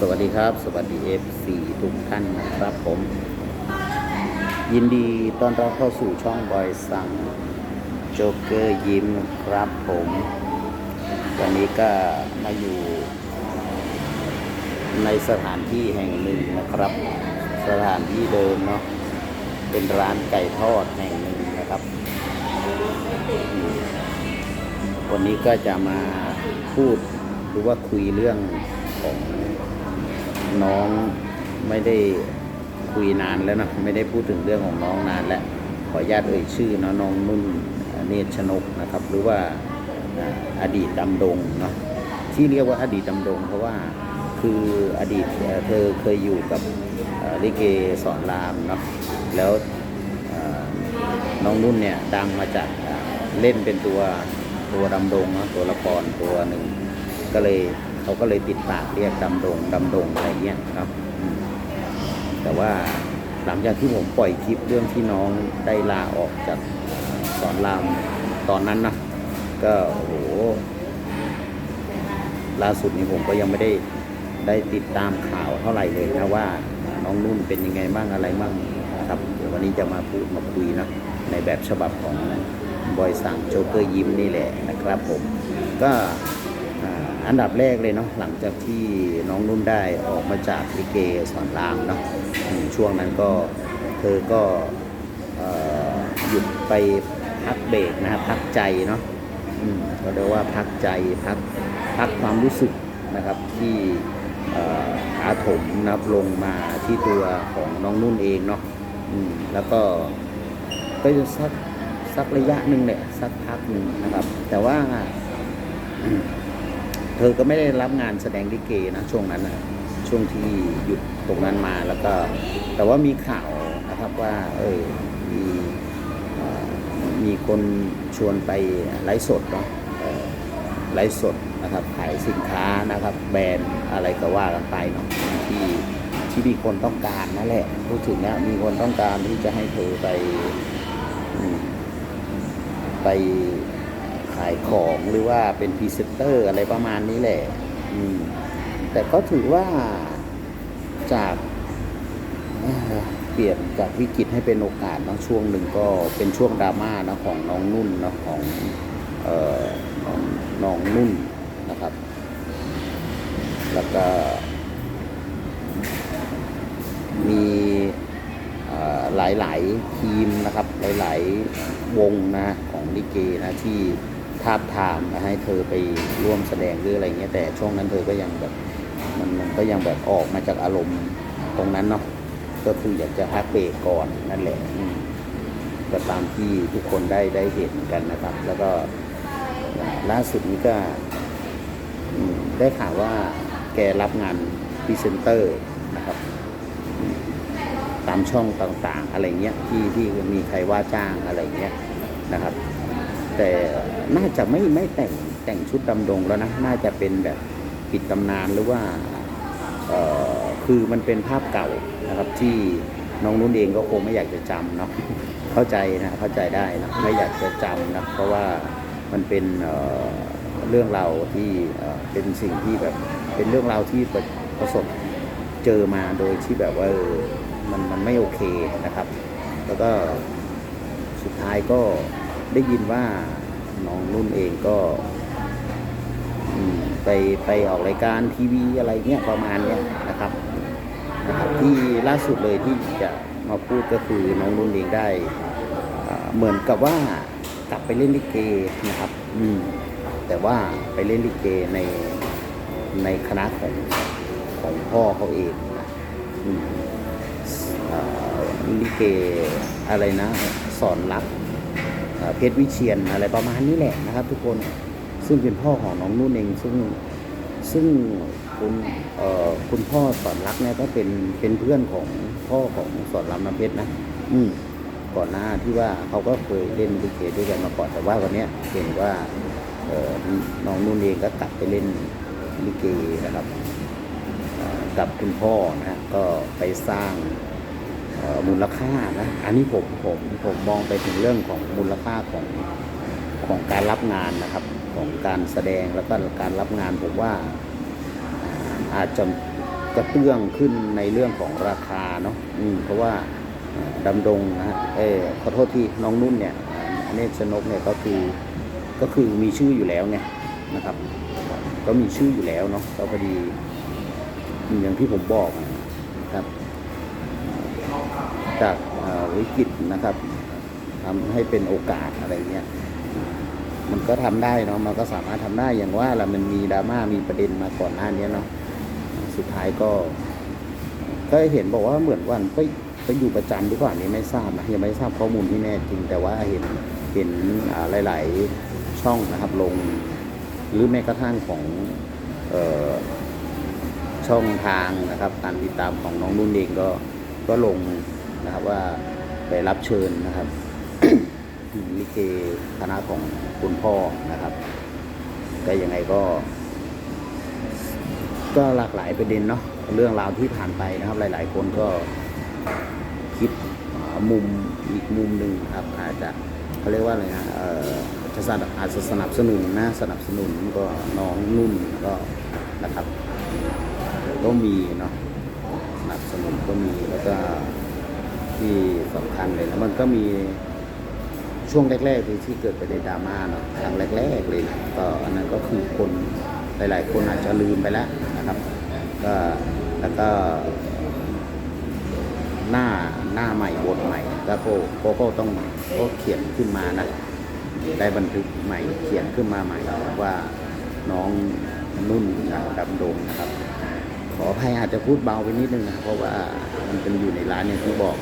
สวัสดีครับ สวัสดีเอฟซีทุกท่านนะครับผม ยินดีต้อนรับเข้าสู่ช่องบอยสังโจ๊กเกอร์ยิ้มครับผม วันนี้ก็มาอยู่ ในสถานที่แห่งหนึ่งนะครับ สถานที่เดิมเนาะเป็นร้านไก่ทอดแห่งหนึ่งนะครับ วันนี้ก็จะมาพูดหรือว่าคุยเรื่องของ น้องไม่ได้คุยนานแล้วนะไม่ได้พูดถึงเรื่องของน้องนานแล้วขออนุญาตเอ่ยชื่อนะน้องนุ่นเนตรชนกนะครับ หรือว่าอดีตดำดงเนาะที่เรียกว่าอดีตดำดง เพราะว่าคืออดีตเธอเคยอยู่กับลิเกสอนรามเนาะแล้วน้องนุ่นเนี่ยดังมาจากเล่นเป็นตัวตัวดำดงเนาะตัวละครตัวหนึ่งก็เลย เขาก็เลยติดปากเรียกดำดงดำดงอะไรเงี้ยครับ แต่ว่าหลังจากที่ผมปล่อยคลิปเรื่องที่น้องได้ลาออกจากสอนรามตอนนั้นนะก็โอ้โหล่าสุดนี้ผมก็ยังไม่ได้ได้ติดตามข่าวเท่าไหร่เลยนะว่าน้องนุ่นเป็นยังไงบ้างอะไรบ้างครับเดี๋ยววันนี้จะมาพูดมาคุยนะในแบบฉบับของบอยสังโจเกอร์ยิ้มนี่แหละนะครับผมก็ อันดับแรกเลยเนาะหลังจากที่น้องนุ่นได้ออกมาจากลิเกสอนรามเนาะช่วงนั้นก็เธอก็หยุดไปพักเบรกนะครับพักใจเนาะอืมก็เรียกว่าพักใจพักพักความรู้สึกนะครับที่อาถมนะครับลงมาที่ตัวของน้องนุ่นเองเนาะแล้วก็ก็จะสักสักระยะหนึ่งเนี่ยสักพักหนึ่งนะครับ แต่ว่า เธอก็ไม่ได้รับงานแสดงลิเกนะช่วงนั้นนะช่วงที่หยุดตรงนั้นมาแล้วก็ แต่ว่ามีข่าวนะครับว่า เออมีมีคนชวนไปไลฟ์สดเนาะไลฟ์สดนะครับขายสินค้านะครับ แบรนด์อะไรก็ว่ากันไปเนาะที่ที่มีคนต้องการนั่นแหละพูดถึงนะมีคนต้องการที่จะให้เธอไปไป ขายของหรือว่าเป็นพรีเซนเตอร์อะไรประมาณนี้แหละแต่ก็ถือว่าจากเปลี่ยนจากวิกฤตให้เป็นโอกาสเนาะช่วงหนึ่งก็เป็นช่วงดราม่านะของน้องนุ่นนะของเออน้องน้องนุ่นนะครับ แล้วก็มีหลาย ๆ ทีมนะครับ หลาย ๆ วงนะของลิเกนะที่ ทาบทามให้เธอไปร่วมแสดงหรืออะไรเงี้ยแต่ช่วงนั้นเธอก็ยังแบบมันมันก็ยังแบบออกมาจากอารมณ์ตรงนั้นเนาะก็คืออยากจะพักเบรกก่อนนั่นแหละก็ตามที่ทุกคนได้ได้เห็นกันนะครับ แล้วก็ล่าสุดนี้ก็ได้ข่าวว่าแกรับงานพรีเซนเตอร์นะครับ ตามช่องต่างๆ อะไรเงี้ยที่ที่มีใครว่าจ้างอะไรเงี้ยนะครับ แต่น่าจะไม่ไม่แต่งแต่งชุดดำดงแล้วนะ น่าจะเป็นแบบปิดตำนานหรือว่าคือมันเป็นภาพเก่านะครับที่น้องนุ่นเองก็คงไม่อยากจะจำเนาะเข้าใจนะเข้าใจได้นะไม่อยากจะจำนะเพราะว่ามันเป็นเรื่องราวที่เป็นสิ่งที่แบบเป็นเรื่องราวที่ประประสบเจอมาโดยที่แบบว่ามันมันไม่โอเคนะครับ แล้วก็สุดท้ายก็ ได้ยินว่าน้องนุ่นเองก็ไปไปออกรายการทีวีอะไรเงี้ยประมาณเนี้ยนะครับนะครับ ที่ล่าสุดเลยที่จะมาพูดก็คือน้องนุ่นเองได้เหมือนกับว่ากลับไปเล่นลิเกนะครับ อืมแต่ว่าไปเล่นลิเกในในคณะของของพ่อเขาเองนะอืมอลิเกอะไรนะ สอนรัก เพชรวิเชียนอะไรประมาณนี้แหละนะครับ ทุกคนซึ่งเป็นพ่อของน้องนุ่นเองซึ่งซึ่งคุณเอ่อคุณพ่อสอนรักเนี่ยก็เป็นเป็นเพื่อนของพ่อของสอนรามน้ำเพชรนะอืมก่อนหน้าที่ว่าเขาก็เคยเล่นลิเกด้วยกันมาก่อนแต่ว่าวันเนี้ยเห็นว่าเอ่อน้องนุ่นเองก็กลับไปเล่นลิเกนะครับกับคุณพ่อนะก็ไปสร้าง มูลค่านะอันนี้ผมผมผมมองไปถึงเรื่องของมูลค่าของของการรับงานนะครับของการแสดงแล้วก็การรับงานผมว่าอาจจะกระเตื้องขึ้นในเรื่องของราคาเนาะอืมเพราะว่าดำดงนะฮะเออขอโทษที่น้องนุ่นเนี่ยอเนชนกเนี่ยก็คือก็คือมีชื่ออยู่แล้วไงนะครับ ก็มีชื่ออยู่แล้วเนาะก็พอดีอย่างที่ผมบอก จากวิกฤตนะครับทำให้เป็นโอกาสอะไรเงี้ยมันก็ทำได้เนาะมันก็สามารถทำได้อย่างว่าละมันมีดราม่ามีประเด็นมาก่อนหน้านี้เนาะสุดท้ายก็ ก็เห็นบอกว่าเหมือนวันไปไปอยู่ประจำหรือเปล่าอันนี้ไม่ทราบนะยังไม่ทราบข้อมูลที่แน่จริง แต่ว่าเห็นเห็นหลาย ๆ ช่องนะครับลง หรือแม้กระทั่งของออช่องทางนะครับ การติดตามของน้องนุ่นเองก็ก็ลง นะครับว่าไปรับเชิญนะครับลิเกคณะของคุณพ่อนะครับก็ยังไงก็ ก็หลากหลายประเด็นเนาะเรื่องราวที่ผ่านไปนะครับ หลาย ๆ คนก็คิดมุมอีกมุมหนึ่งครับ อาจจะเขาเรียกว่าอะไรนะเอ่อจะสนับอาจจะสนับสนุนนะสนับสนุนก็น้องนุ่นก็นะครับ ก็มีเนาะสนับสนุนก็มีแล้วก็ ที่สำคัญเลยนะมันก็มีช่วงแรกๆที่ที่เกิดประเด็นดราม่าเนาะครั้งแรก ๆ เลยนะก็อันนั้นก็คือคนหลาย ๆ คนอาจจะลืมไปแล้วนะครับก็แล้วก็ หน้าหน้าใหม่บทใหม่แล้วก็ก็ก็ต้องก็เขียนขึ้นมานะได้บันทึกใหม่เขียนขึ้นมาใหม่ว่าน้องนุ่นดำดงนะครับ ขออภัยอาจจะพูดเบาไปนิดนึงนะเพราะว่ามันเป็นอยู่ในร้านอย่างที่บอก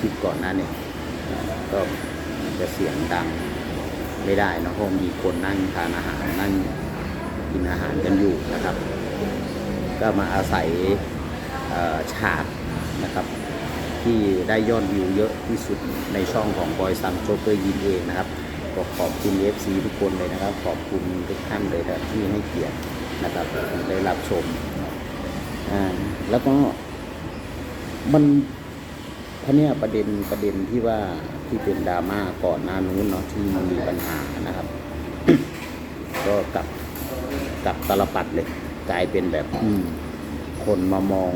คลิปก่อนหน้าเนี่ยก็จะเสียงดังไม่ได้นอะเพราะมีคนนั่งทานอาหารนั่งกินอาหารกันอยู่นะครับ ก็มาอาศัยฉากนะครับ ที่ได้ยอดวิวเยอะที่สุดในช่องของบอยซัมโจเกอร์ยินเองนะครับก็ขอบคุณ FC ทุกคนเลยนะครับ ขอบคุณทุกท่านเลยนะที่ให้เกียรตินะครับได้รับชม อ่า แล้วก็มัน ท่านี้ยประเด็นประเด็นที่ว่าที่เป็นดราม่าก่อนหน้านู้นเนาะที่มันมีปัญหานะครับ ก็กลับกลับตลปัดเลย กลายเป็นแบบอืมคนมามอง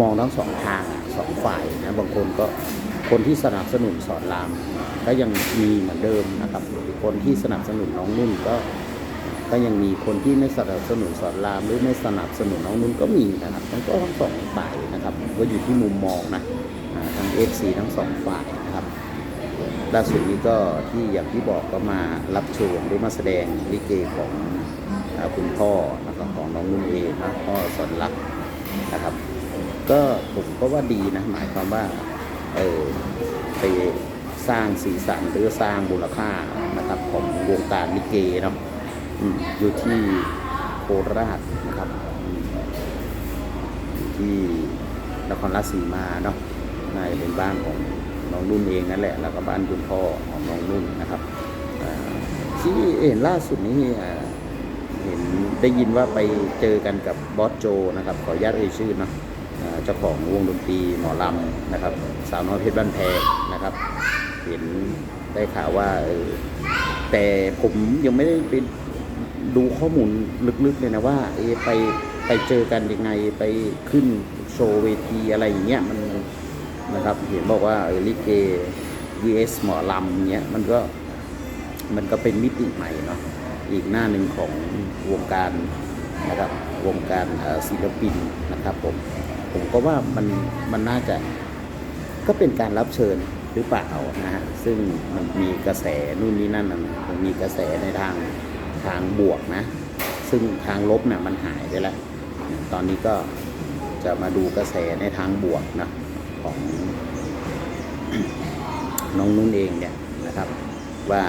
มองทั้งสองทางสองฝ่ายนะบางคนก็คนที่สนับสนุนสอนรามก็ยังมีเหมือนเดิมนะครับ คนที่สนับสนุนน้องนุ่นก็ ก็ยังมีคนที่ไม่สนับสนุนสอนรามหรือไม่สนับสนุนน้องนุ่นก็มีนะครับมันก็ทั้งสองฝ่ายนะครับ ก็อยู่ที่มุมมองนะ อ่าทั้งเอฟซีทั้งสองฝ่ายนะครับล่าสุดนี้ก็ที่อย่างที่บอกก็มารับชิญหรือมาแสดงลิเกของอคุณพ่อนะครับของน้องนุ่นเองนะพ่อสอนรักนะครับ ก็ผมก็ว่าดีนะหมายความว่าเออไปสร้างสีสันหรือสร้างมูลค่านะครับของวงการลิเกเนาะอืมอยู่ที่โคราชนะครับอยู่ที่นครราชสีมาเนาะ น่าจะเป็นบ้านของน้องนุ่นเองนั่นแหละ แล้วก็บ้านคุณพ่อของน้องนุ่นนะครับที่เห็นล่าสุดนี้เห็นได้ยินว่าไปเจอกันกับบอสโจนะครับขออนุญาตเอ่ยชื่อนะเจ้าของวงดนตรีหมอลำนะครับ สาวน้อยเพชรบ้านแพงนะครับ เห็นได้ข่าวว่าแต่ผมยังไม่ได้ไปดูข้อมูลลึกๆเลยนะว่าเอไปไปเจอกันยังไงไปขึ้นโชว์เวทีอะไรอย่างเงี้ยมัน นะครับ เห็นบอกว่าเออลิเก vs หมอลำเงี้ยมันก็มันก็เป็นมิติใหม่เนาะอีกหน้าหนึ่งของวงการนะครับวงการศิลปินนะครับผมผมก็ว่ามันมันน่าจะก็เป็นการรับเชิญหรือเปล่านะฮะซึ่งมันมีกระแสนู่นนี่นั่นมันมีกระแสในทางทางบวกนะ ซึ่งทางลบเนี่ยมันหายไปแล้ว ตอนนี้ก็จะมาดูกระแสในทางบวกนะ ของน้องนุ่นเองเนี่ยนะครับ ว่า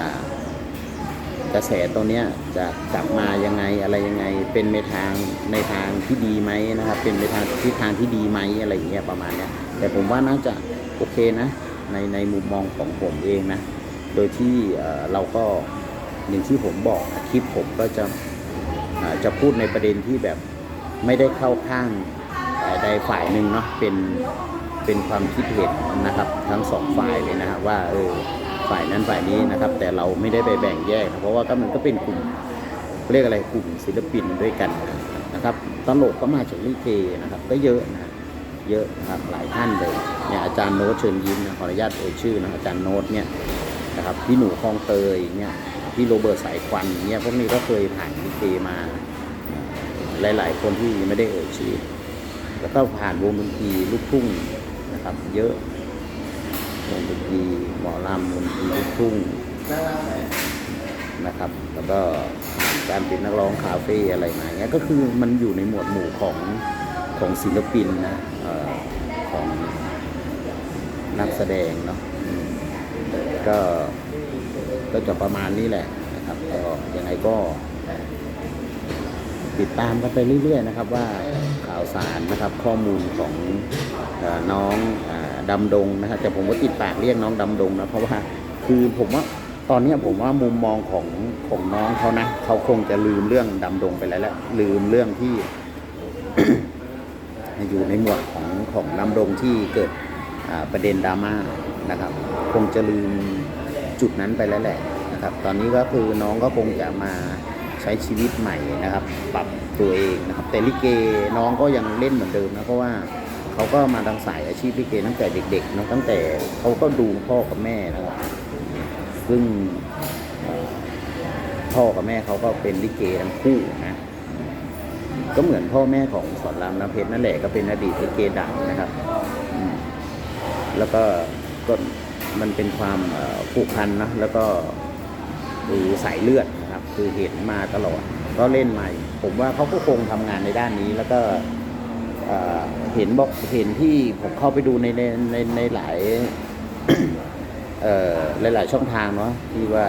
กระแสตัวเนี้ยจะกลับมายังไงอะไรยังไงเป็นในทางในทางที่ดีไหมนะครับ เป็นในทางทิศทางที่ดีไหมอะไรอย่างเงี้ยประมาณเนี้ยแต่ผมว่าน่าจะโอเคนะในในมุมมองของผมเองนะ โดยที่เราก็อย่างที่ผมบอกคลิปผมก็จะจะพูดในประเด็นที่แบบไม่ได้เข้าข้างใดฝ่ายหนึ่งเนาะเป็น เป็นความคิดเห็นนะครับทั้งสองฝ่ายเลยนะครับว่าเออฝ่ายนั้นฝ่ายนี้นะครับ แต่เราไม่ได้ไปแบ่งแยกนะเพราะว่าก็มันก็เป็นกลุ่มเรียกอะไรกลุ่มศิลปินด้วยกันนะครับตลกก็มาจากลิเกนะครับ ก็เยอะนะเยอะนะครับหลายท่านเลยเนี่ยอาจารย์โน้ตเชิญยิ้มนะขออนุญาตเอ่ยชื่อนะอาจารย์โน้ตเนี่ยนะครับพี่หนูคลองเตยเนี่ยพี่โรเบิร์ตสายควันเนี่ยพวกนี้ก็เคยผ่านลิเกมาหลาย ๆ คนที่ไม่ได้เอ่ยชื่อแล้วก็ผ่านวงดนตรีลูกทุ่ง ครับ เยอะวงดนตรีหมอลำวงดนตรีลูกทุ่งนะครับ แล้วก็การเป็นนักร้องคาเฟ่อะไรมาเงี้ยก็คือมันอยู่ในหมวดหมู่ของของศิลปินนะออของนักแสดงเนาะก็ก็จะประมาณนี้แหละนะครับก็ยังไงก็ ติดตามกันไปเรื่อยๆนะครับว่าข่าวสารนะครับข้อมูลของอน้องอดำดงนะครับแต่ผมก็ติดปากเรียกน้องดำดงนะเพราะว่าคือผมว่าตอนนี้ผมว่ามุมมองของของน้องเขานะเขาคงจะลืมเรื่องดำดงไปแล้วแหละลืมเรื่องที่ อยู่ในหมวดของของดำดงที่เกิดประเด็นดราม่านะครับ คงจะลืมจุดนั้นไปแล้วแหละนะครับ ตอนนี้ก็คือน้องก็คงจะมา ช้ชีวิตใหม่นะครับ ปรับตัวเองนะครับ แต่ลิเกน้องก็ยังเล่นเหมือนเดิมนะเพราะว่าเขาก็มาทางสายอาชีพลิเกตั้งแต่เด็กๆนอะตั้งแต่เขาก็ดูพ่อกับแม่นะครับซึ่งพ่อกับแม่เขาก็เป็นลิเกทั้งคู่นะก็เหมือนพ่อแม่ของสอนรามน้ำเพชรนั่นแหละก็เป็นอดีตลิเกดังนะครับแล้วก็ก็มันเป็นความผูกพันนะแล้วก็คือสายเลือด คือเห็นมาตลอด ก็เล่นมาผมว่าเขาก็คงทำงานในด้านนี้แล้วก็เห็นบอกเห็นที่ผมเข้าไปดูในในในในหลายเอ่อหลายช่องทางเนาะที่ว่า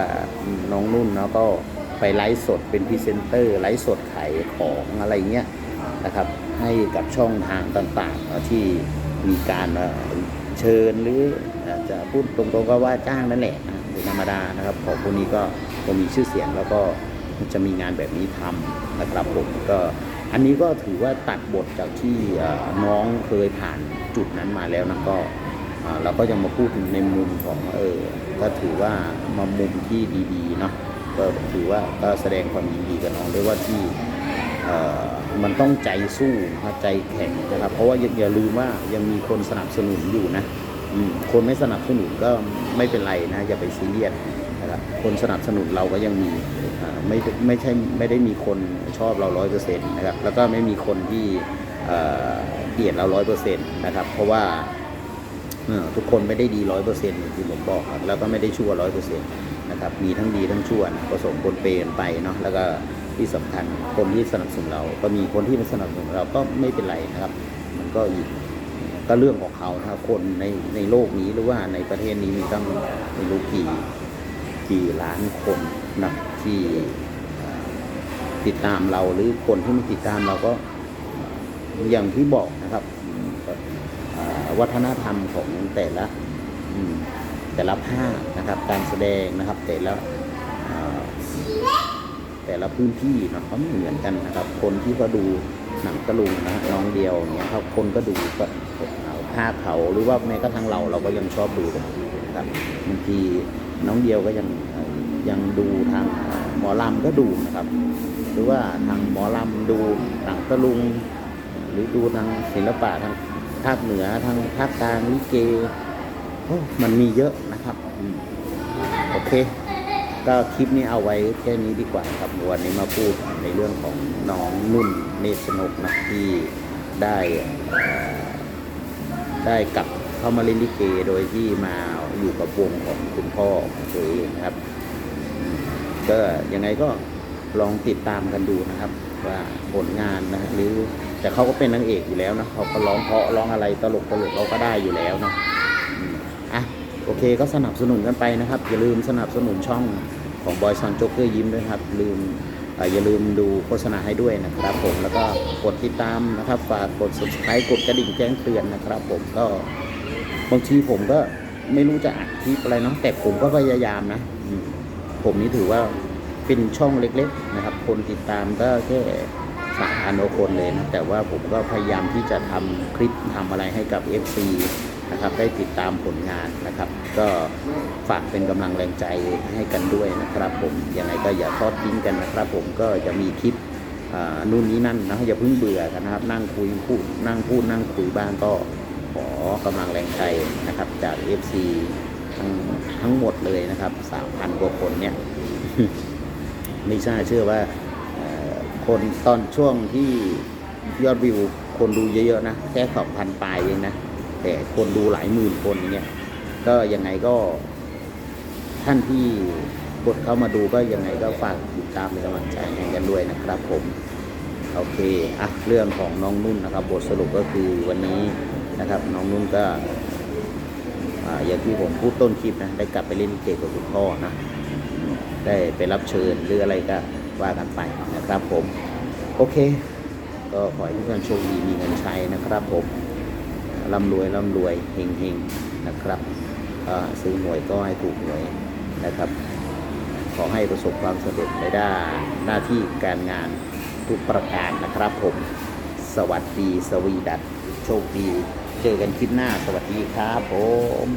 น้องนุ่นเนาะก็ไปไลฟ์สดเป็นพรีเซนเตอร์ไลฟ์สดขายของอะไรเงี้ยนะครับ ให้กับช่องทางต่างๆที่มีการเชิญหรือจะพูดตรงๆก็ว่าจ้างนั่นแหละนะเป็นธรรมดานะครับของพวกนี้ก็ ก็มีชื่อเสียงแล้วก็จะมีงานแบบนี้ทำนะครับผมก็อันนี้ก็ถือว่าตัดบทจากที่น้องเคยผ่านจุดนั้นมาแล้วนะก็เราก็ยังมาพูดถึงในมุมของเออก็ถือว่ามามุมที่ดีๆเนาะก็ถือว่าก็แสดงความยินดีกับน้องด้วยว่าที่มันต้องใจสู้นะใจแข็งนะครับ เพราะว่าอย่าลืมว่ายังมีคนสนับสนุนอยู่นะคนไม่สนับสนุนก็ไม่เป็นไรนะอย่าไปซีเรียส นะครับคนสนับสนุนเราก็ยังมีไม่ไม่ใช่ไม่ได้มีคนชอบเราร้อยเปอร์เซ็นต์นะครับแล้วก็ไม่มีคนที่เกลียดเราร้อยเปอร์เซ็นต์นะครับเพราะว่าทุกคนไม่ได้ดีร้อยเปอร์เซ็นต์ที่ผมบอกครับแล้วก็ไม่ได้ชั่วร้อยเปอร์เซ็นต์นะครับมีทั้งดีทั้งชั่วผสมปนเปกันไปเนาะแล้วก็ที่สำคัญคนที่สนับสนุนเรา ก็มีคนที่ไม่สนับสนุนเราก็ไม่เป็นไรนะครับ มันก็อีกก็เรื่องของเขานะครับคนในในโลกนี้หรือว่าในประเทศนี้มีตั้งไม่รู้กี่ กี่ล้านคนนะที่ติดตามเราหรือคนที่ไม่ติดตามเราก็อย่างที่บอกนะครับวัฒนธรรมของแต่ละแต่ละภาคนะครับ การแสดงนะครับ แต่ละแต่ละพื้นที่นะเขาไม่เหมือนกันนะครับ คนที่ก็ดูหนังตะลุงนะน้องเดียวอย่างเงี้ยครับคนก็ดูก็เอาภาคเขาหรือว่าแม้กระทั่งเราเราก็ยังชอบดูกันนะครับบางที น้องเดียวก็ยังยังดูทางหมอลำก็ดูนะครับ หรือว่าทางหมอลำดูหนังตะลุง หรือดูทางศิลปะทางภาคเหนือทางภาคกลางลิเกโอ้มันมีเยอะนะครับโอเค ก็คลิปนี้เอาไว้แค่นี้ดีกว่าครับวันนี้มาพูดในเรื่องของน้องนุ่นเนสนุกนะที่ได้ได้กลับเข้ามาเล่นลิเกโดยที่มา อยู่กับวงของคุณพ่อของตัวเองนะครับ ก็ยังไงก็ลองติดตามกันดูนะครับ ว่าผลงานนะหรือแต่เขาก็เป็นนางเอกอยู่แล้วนะเขาก็ร้องเพราะร้องอะไรตลกตลกเขาก็ได้อยู่แล้วเนาะอะโอเคก็สนับสนุนกันไปนะครับ อย่าลืมสนับสนุนช่องของบอยซอนโจ๊กเกอร์ยิ้มด้วยครับลืมเอ่ออย่าลืมดูโฆษณาให้ด้วยนะครับผมแล้วก็กดติดตามนะครับฝากกด subscribe กดกระดิ่งแจ้งเตือนนะครับ ผมก็บางทีผมก็ ไม่รู้จะอัดคลิปอะไรเนาะแต่ผมก็พยายามนะผมนี่ถือว่าเป็นช่องเล็ก ๆ นะครับ คนติดตามก็แค่สามพันกคนเลยนะแต่ว่าผมก็พยายามที่จะทำคลิปทำอะไรให้กับ FC นะครับ ได้ติดตามผลงานนะครับ ก็ฝากเป็นกำลังแรงใจให้กันด้วยนะครับผมยังไงก็อย่าทอดทิ้งกันนะครับ ผมก็จะมีคลิปนู่นนี้นั่นนะอย่าเพิ่งเบื่อกันนะครับ นั่งคุยพูดนั่งพูดนั่งคุยบ้างก็ ขอกำลังแรงใจนะครับ จาก FC ทั้งทั้งหมดเลยนะครับ 3,000 กว่าคนเนี่ย ไม่ช่เชื่อว่าคนตอนช่วงที่ยอดวิวคนดูเยอะๆนะ แค่สองพันปลายเองนะ แต่คนดูหลายหมื่นคนเงี้ยก็ยังไงก็ท่านที่กดเข้ามาดูก็ยังไงก็ฝากติดตามเป็นกำลังใจให้กันด้วยนะครับผม โอเค อะ เรื่องของน้องนุ่นนะครับ บทสรุปก็คือวันนี้ นะครับ น้องนุ่นก็อย่างที่ผมพูดต้นคลิปนะได้กลับไปเล่นเกกับคุณพ่อนะได้ไปรับเชิญหรืออะไรก็ว่ากันไปนะครับผม โอเค ก็ขอให้ทุกท่านโชคดีมีเงินใช้นะครับผมร่ำรวยร่ำรวยเฮงเฮงนะครับซื้อหวยก็ให้ถูกหวยนะครับ ขอให้ประสบความสำเร็จในด้านหน้าที่การงานทุกประการนะครับผม สวัสดีสวีดัตโชคดี เจอกันคลิปหน้าสวัสดีครับผม